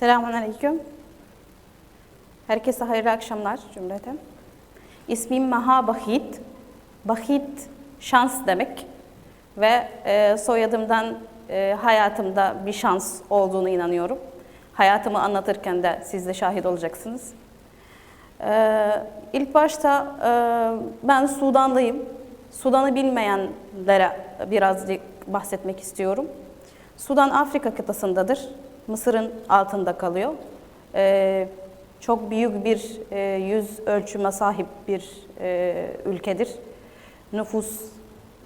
Selamun Aleyküm. Herkese hayırlı akşamlar cümleten. İsmim Maha Bahit. Bahit şans demek. Ve e, soyadımdan e, hayatımda bir şans olduğunu inanıyorum. Hayatımı anlatırken de siz de şahit olacaksınız. Ee, ilk başta e, ben Sudanlıyım. Sudan'ı bilmeyenlere birazcık bahsetmek istiyorum. Sudan Afrika kıtasındadır. Mısır'ın altında kalıyor. Ee, çok büyük bir e, yüz ölçüme sahip bir e, ülkedir. Nüfus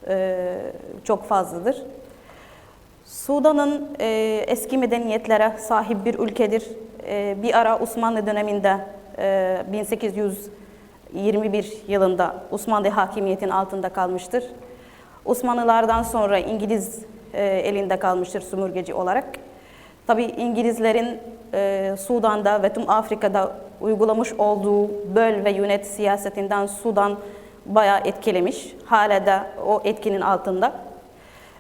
e, çok fazladır. Sudan'ın e, eski medeniyetlere sahip bir ülkedir. E, bir ara Osmanlı döneminde e, 1821 yılında Osmanlı hakimiyetin altında kalmıştır. Osmanlılardan sonra İngiliz e, elinde kalmıştır sömürgeci olarak. Tabii İngilizlerin e, Sudan'da ve tüm Afrika'da uygulamış olduğu böl ve yönet siyasetinden Sudan bayağı etkilemiş. Hala da o etkinin altında.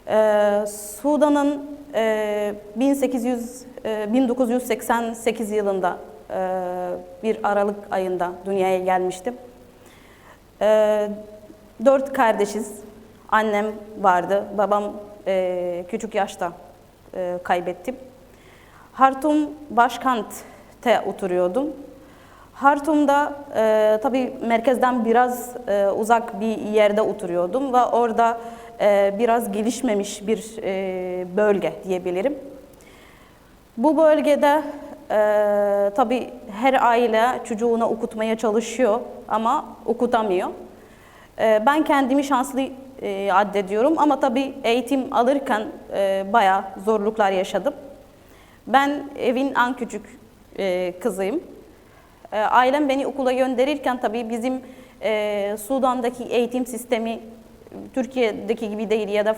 Ee, Sudan'ın e, 1800 e, 1988 yılında e, bir Aralık ayında dünyaya gelmiştim. E, dört kardeşiz. Annem vardı. Babam e, küçük yaşta e, kaybettim. Hartum başkentte oturuyordum. Hartum'da e, tabii merkezden biraz e, uzak bir yerde oturuyordum ve orada e, biraz gelişmemiş bir e, bölge diyebilirim. Bu bölgede e, tabii her aile çocuğunu okutmaya çalışıyor ama okutamıyor. E, ben kendimi şanslı e, addediyorum ama tabii eğitim alırken e, bayağı zorluklar yaşadım. Ben evin en küçük e, kızıyım. E, ailem beni okula gönderirken tabii bizim e, Sudan'daki eğitim sistemi Türkiye'deki gibi değil ya da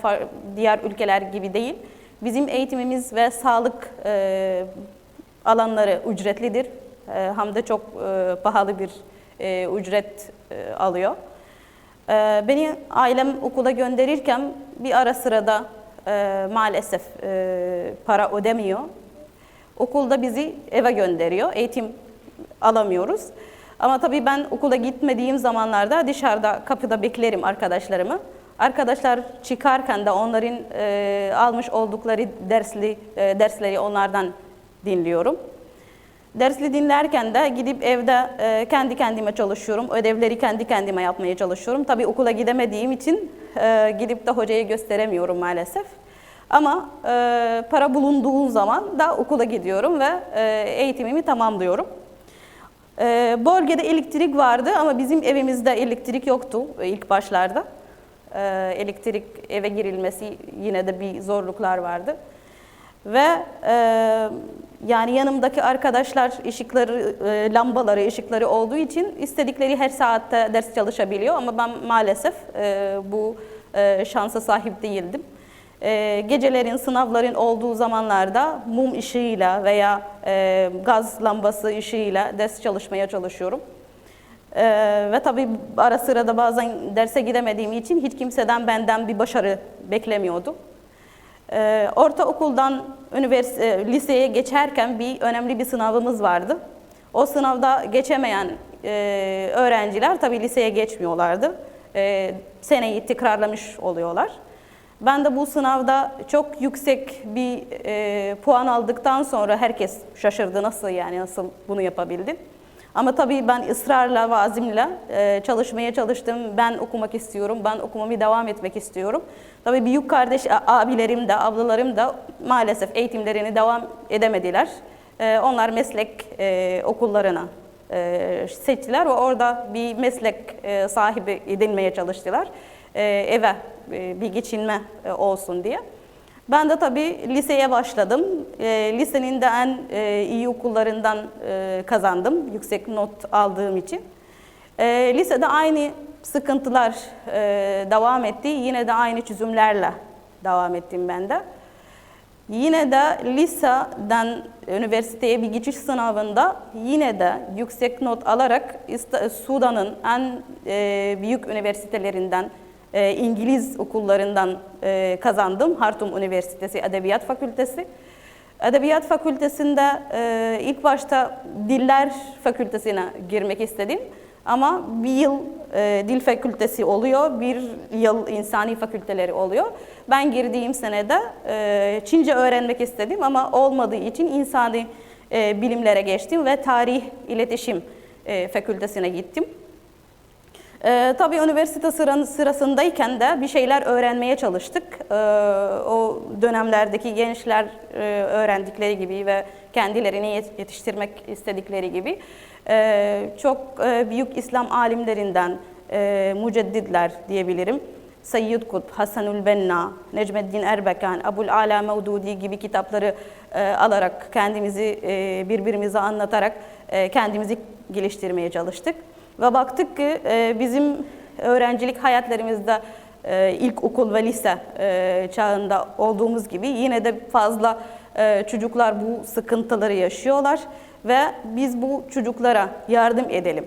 diğer ülkeler gibi değil. Bizim eğitimimiz ve sağlık e, alanları ücretlidir. E, hem de çok e, pahalı bir e, ücret e, alıyor. E, beni ailem okula gönderirken bir ara sırada e, maalesef e, para ödemiyor. Okulda bizi eve gönderiyor. Eğitim alamıyoruz. Ama tabii ben okula gitmediğim zamanlarda dışarıda kapıda beklerim arkadaşlarımı. Arkadaşlar çıkarken de onların e, almış oldukları dersli e, dersleri onlardan dinliyorum. Dersli dinlerken de gidip evde e, kendi kendime çalışıyorum. Ödevleri kendi kendime yapmaya çalışıyorum. Tabii okula gidemediğim için e, gidip de hocaya gösteremiyorum maalesef. Ama e, para bulunduğu zaman da okula gidiyorum ve e, eğitimimi tamamlıyorum. E, bölgede elektrik vardı ama bizim evimizde elektrik yoktu ilk başlarda. E, elektrik eve girilmesi yine de bir zorluklar vardı. Ve e, yani yanımdaki arkadaşlar ışıkları, e, lambaları, ışıkları olduğu için istedikleri her saatte ders çalışabiliyor ama ben maalesef e, bu e, şansa sahip değildim. E, gecelerin, sınavların olduğu zamanlarda mum ışığıyla veya e, gaz lambası ışığıyla ders çalışmaya çalışıyorum. E, ve tabii ara sıra da bazen derse gidemediğim için hiç kimseden benden bir başarı beklemiyordu. E, ortaokuldan üniversite, liseye geçerken bir önemli bir sınavımız vardı. O sınavda geçemeyen e, öğrenciler tabii liseye geçmiyorlardı. E, seneyi tekrarlamış oluyorlar. Ben de bu sınavda çok yüksek bir e, puan aldıktan sonra herkes şaşırdı nasıl yani nasıl bunu yapabildin. Ama tabii ben ısrarla ve azimle e, çalışmaya çalıştım. Ben okumak istiyorum, ben okumamı devam etmek istiyorum. Tabii büyük kardeş abilerim de, ablalarım da maalesef eğitimlerini devam edemediler. E, onlar meslek e, okullarına e, seçtiler ve orada bir meslek e, sahibi edinmeye çalıştılar. E, eve bir geçinme e, olsun diye. Ben de tabii liseye başladım. E, lisenin de en e, iyi okullarından e, kazandım, yüksek not aldığım için. E, lisede aynı sıkıntılar e, devam etti, yine de aynı çözümlerle devam ettim ben de. Yine de liseden üniversiteye bir geçiş sınavında yine de yüksek not alarak Sudan'ın en e, büyük üniversitelerinden e, İngiliz okullarından e, kazandım. Hartum Üniversitesi Edebiyat Fakültesi. Edebiyat Fakültesinde e, ilk başta Diller Fakültesine girmek istedim. Ama bir yıl e, dil fakültesi oluyor, bir yıl insani fakülteleri oluyor. Ben girdiğim senede e, Çince öğrenmek istedim ama olmadığı için insani e, bilimlere geçtim ve tarih iletişim e, fakültesine gittim. Ee, tabii üniversite sırasındayken de bir şeyler öğrenmeye çalıştık. Ee, o dönemlerdeki gençler e, öğrendikleri gibi ve kendilerini yet- yetiştirmek istedikleri gibi e, çok e, büyük İslam alimlerinden e, mücedditler diyebilirim. Seyyid Kutb, Hasanül Benna, Necmeddin Erbekan, Abul Ala Mevdudi gibi kitapları e, alarak kendimizi e, birbirimize anlatarak e, kendimizi geliştirmeye çalıştık. Ve baktık ki e, bizim öğrencilik hayatlarımızda e, ilk okul ve lise e, çağında olduğumuz gibi yine de fazla e, çocuklar bu sıkıntıları yaşıyorlar ve biz bu çocuklara yardım edelim.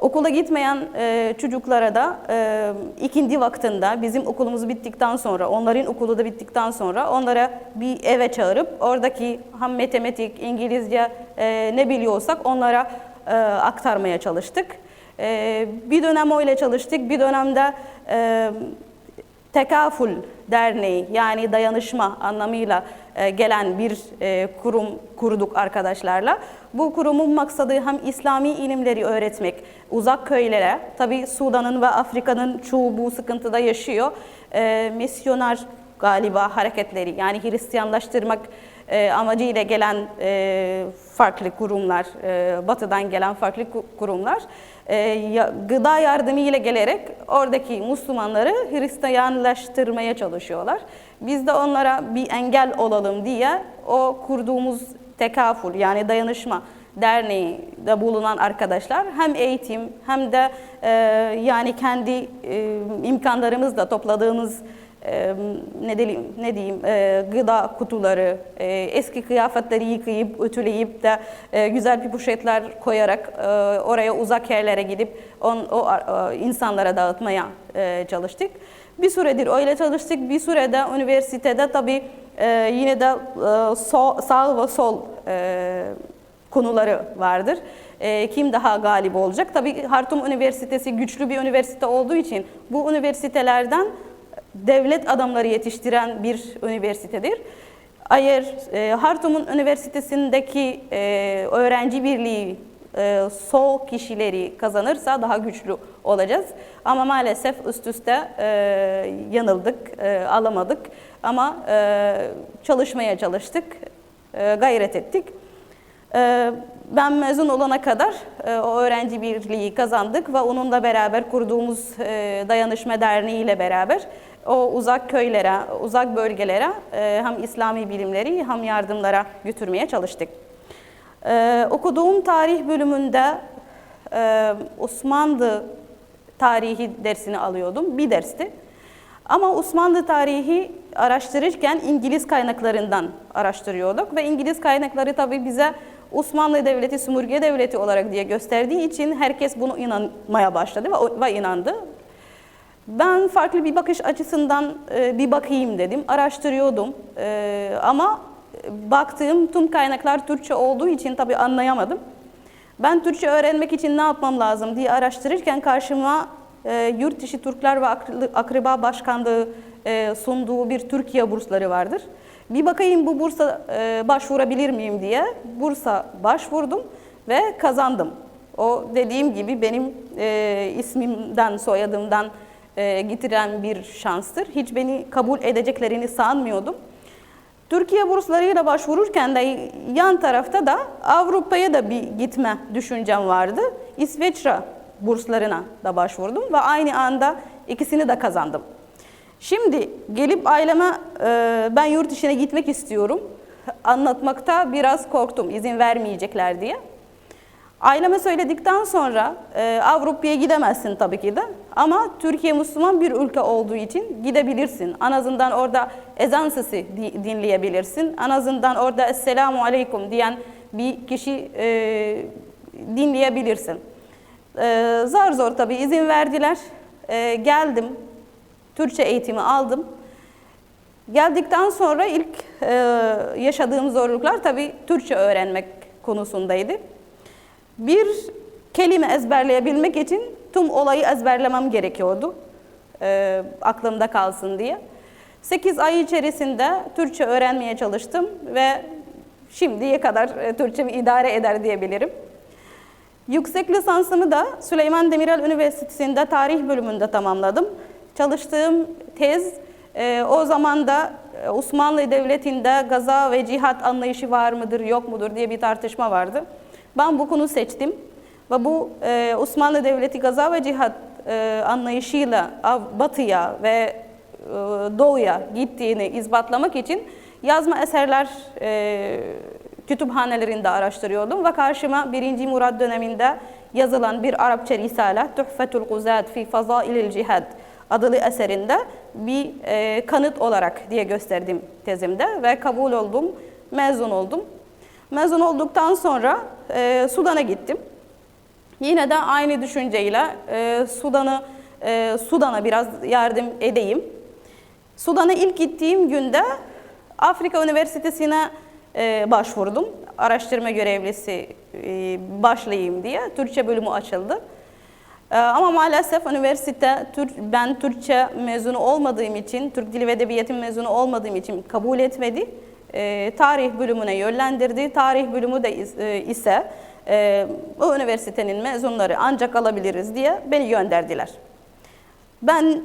Okula gitmeyen e, çocuklara da e, ikindi vaktinde bizim okulumuz bittikten sonra, onların okulu da bittikten sonra onlara bir eve çağırıp oradaki hem matematik, İngilizce e, ne biliyorsak onlara e, aktarmaya çalıştık. E, bir dönem öyle çalıştık, bir dönemde e, Tekafül Derneği yani dayanışma anlamıyla e, gelen bir e, kurum kurduk arkadaşlarla. Bu kurumun maksadı hem İslami ilimleri öğretmek uzak köylere, tabi Sudan'ın ve Afrika'nın çoğu bu sıkıntıda yaşıyor. E, misyoner galiba hareketleri yani Hristiyanlaştırmak e, amacıyla gelen e, farklı kurumlar, e, batıdan gelen farklı ku- kurumlar e, gıda yardımı ile gelerek oradaki Müslümanları Hristiyanlaştırmaya çalışıyorlar. Biz de onlara bir engel olalım diye o kurduğumuz tekafül yani dayanışma derneğinde bulunan arkadaşlar hem eğitim hem de yani kendi e, imkanlarımızla topladığımız ne diyeyim, ne diyeyim e, gıda kutuları, e, eski kıyafetleri yıkayıp, ütüleyip de e, güzel bir poşetler koyarak e, oraya uzak yerlere gidip on, o e, insanlara dağıtmaya e, çalıştık. Bir süredir öyle çalıştık. Bir sürede üniversitede tabii e, yine de e, sol, sağ ve sol e, konuları vardır. E, kim daha galip olacak? Tabii Hartum Üniversitesi güçlü bir üniversite olduğu için bu üniversitelerden devlet adamları yetiştiren bir üniversitedir. Eğer e, Hartum'un üniversitesindeki e, öğrenci birliği e, sol kişileri kazanırsa daha güçlü olacağız. Ama maalesef üst üste e, yanıldık, e, alamadık. Ama e, çalışmaya çalıştık, e, gayret ettik. Ee, Ben mezun olana kadar e, o öğrenci birliği kazandık ve onunla beraber kurduğumuz e, dayanışma derneği ile beraber o uzak köylere, uzak bölgelere e, hem İslami bilimleri hem yardımlara götürmeye çalıştık. Ee, Okuduğum tarih bölümünde e, Osmanlı tarihi dersini alıyordum, bir dersti. Ama Osmanlı tarihi araştırırken İngiliz kaynaklarından araştırıyorduk ve İngiliz kaynakları tabii bize Osmanlı Devleti sömürge devleti olarak diye gösterdiği için herkes bunu inanmaya başladı ve, ve inandı. Ben farklı bir bakış açısından e, bir bakayım dedim, araştırıyordum E, ama baktığım tüm kaynaklar Türkçe olduğu için tabii anlayamadım. Ben Türkçe öğrenmek için ne yapmam lazım diye araştırırken karşıma e, Yurt dışı Türkler ve Akriba Başkanlığı sunduğu bir Türkiye bursları vardır. Bir bakayım bu bursa başvurabilir miyim diye bursa başvurdum ve kazandım. O dediğim gibi benim e, ismimden, soyadımdan e, getiren bir şanstır. Hiç beni kabul edeceklerini sanmıyordum. Türkiye burslarıyla başvururken de yan tarafta da Avrupa'ya da bir gitme düşüncem vardı. İsveçre burslarına da başvurdum ve aynı anda ikisini de kazandım. Şimdi gelip aileme e, ben yurt dışına gitmek istiyorum. Anlatmakta biraz korktum izin vermeyecekler diye. Aileme söyledikten sonra e, Avrupa'ya gidemezsin tabii ki de ama Türkiye Müslüman bir ülke olduğu için gidebilirsin. En azından orada ezan sesi di- dinleyebilirsin. En azından orada Esselamu Aleyküm diyen bir kişi e, dinleyebilirsin. E, zar zor tabii izin verdiler. E, geldim, Türkçe eğitimi aldım. Geldikten sonra ilk e, yaşadığım zorluklar tabii Türkçe öğrenmek konusundaydı. Bir kelime ezberleyebilmek için tüm olayı ezberlemem gerekiyordu. e, aklımda kalsın diye. 8 ay içerisinde Türkçe öğrenmeye çalıştım ve şimdiye kadar e, Türkçemi idare eder diyebilirim. Yüksek lisansımı da Süleyman Demirel Üniversitesi'nde tarih bölümünde tamamladım. Çalıştığım tez e, o zaman da e, Osmanlı Devleti'nde gaza ve cihat anlayışı var mıdır yok mudur diye bir tartışma vardı. Ben bu konu seçtim ve bu e, Osmanlı Devleti gaza ve cihat e, anlayışıyla batıya ve e, doğuya gittiğini ispatlamak için yazma eserler e, kütüphanelerinde araştırıyordum ve karşıma 1. Murad döneminde yazılan bir Arapça risale Tuhfetul Kuzat fi Fazailil Cihad adlı eserinde bir e, kanıt olarak diye gösterdim tezimde ve kabul oldum, mezun oldum. Mezun olduktan sonra e, Sudan'a gittim. Yine de aynı düşünceyle e, Sudan'ı e, Sudan'a biraz yardım edeyim. Sudan'a ilk gittiğim günde Afrika Üniversitesi'ne e, başvurdum. Araştırma görevlisi e, başlayayım diye. Türkçe bölümü açıldı. E, ama maalesef üniversite ben Türkçe mezunu olmadığım için, Türk Dili ve Edebiyatı mezunu olmadığım için kabul etmedi. E, tarih bölümüne yönlendirdi. Tarih bölümü de e, ise e, o üniversitenin mezunları ancak alabiliriz diye beni gönderdiler. Ben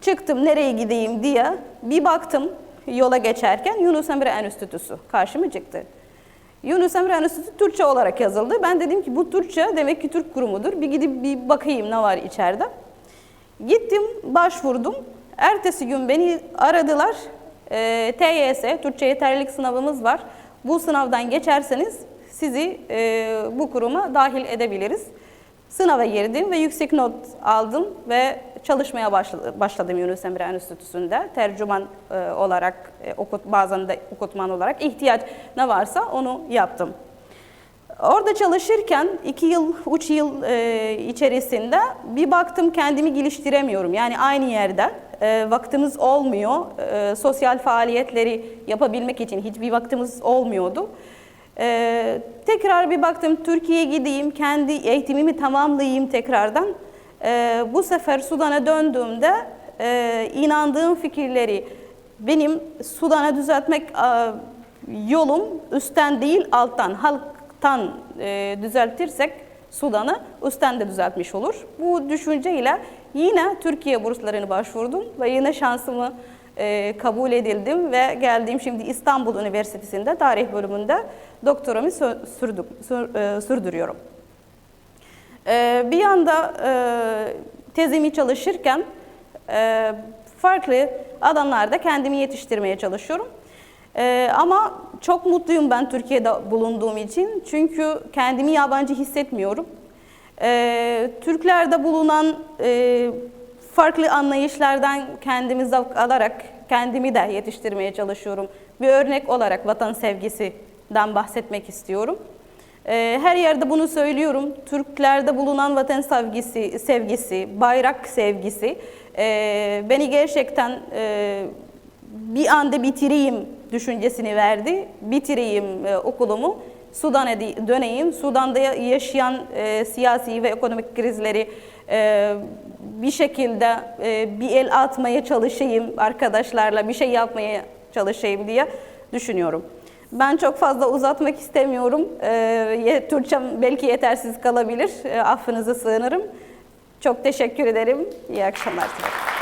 çıktım nereye gideyim diye bir baktım yola geçerken Yunus Emre Enstitüsü karşıma çıktı. Yunus Emre Enstitüsü Türkçe olarak yazıldı. Ben dedim ki bu Türkçe demek ki Türk kurumudur. Bir gidip bir bakayım ne var içeride. Gittim başvurdum. Ertesi gün beni aradılar. E, TYS, Türkçe yeterlilik sınavımız var. Bu sınavdan geçerseniz sizi e, bu kuruma dahil edebiliriz. Sınava girdim ve yüksek not aldım ve çalışmaya başladım, Yunus Emre Enstitüsü'nde. Tercüman e, olarak, e, okut, bazen de okutman olarak ihtiyaç ne varsa onu yaptım. Orada çalışırken iki yıl, üç yıl e, içerisinde bir baktım kendimi geliştiremiyorum. Yani aynı yerde e, vaktimiz olmuyor. E, sosyal faaliyetleri yapabilmek için hiçbir vaktimiz olmuyordu. E, tekrar bir baktım Türkiye'ye gideyim, kendi eğitimimi tamamlayayım tekrardan. E, bu sefer Sudan'a döndüğümde e, inandığım fikirleri benim Sudan'a düzeltmek e, yolum üstten değil alttan, halktan e, düzeltirsek Sudan'ı üstten de düzeltmiş olur. Bu düşünceyle yine Türkiye burslarını başvurdum ve yine şansımı e, kabul edildim ve geldim şimdi İstanbul Üniversitesi'nde tarih bölümünde doktoramı e, sürdürüyorum. Ee, bir yanda e, tezimi çalışırken e, farklı alanlarda kendimi yetiştirmeye çalışıyorum. E, ama çok mutluyum ben Türkiye'de bulunduğum için çünkü kendimi yabancı hissetmiyorum. E, Türklerde bulunan e, farklı anlayışlardan kendimi zavk alarak kendimi de yetiştirmeye çalışıyorum. Bir örnek olarak vatan sevgisinden bahsetmek istiyorum. Ee, Her yerde bunu söylüyorum. Türklerde bulunan vatan sevgisi, sevgisi, bayrak sevgisi e, beni gerçekten e, bir anda bitireyim düşüncesini verdi. Bitireyim e, okulumu. Sudan'a döneyim. Sudan'da yaşayan e, siyasi ve ekonomik krizleri e, bir şekilde e, bir el atmaya çalışayım arkadaşlarla bir şey yapmaya çalışayım diye düşünüyorum. Ben çok fazla uzatmak istemiyorum. Ye- Türkçem belki yetersiz kalabilir. Ee, affınıza sığınırım. Çok teşekkür ederim. İyi akşamlar dilerim.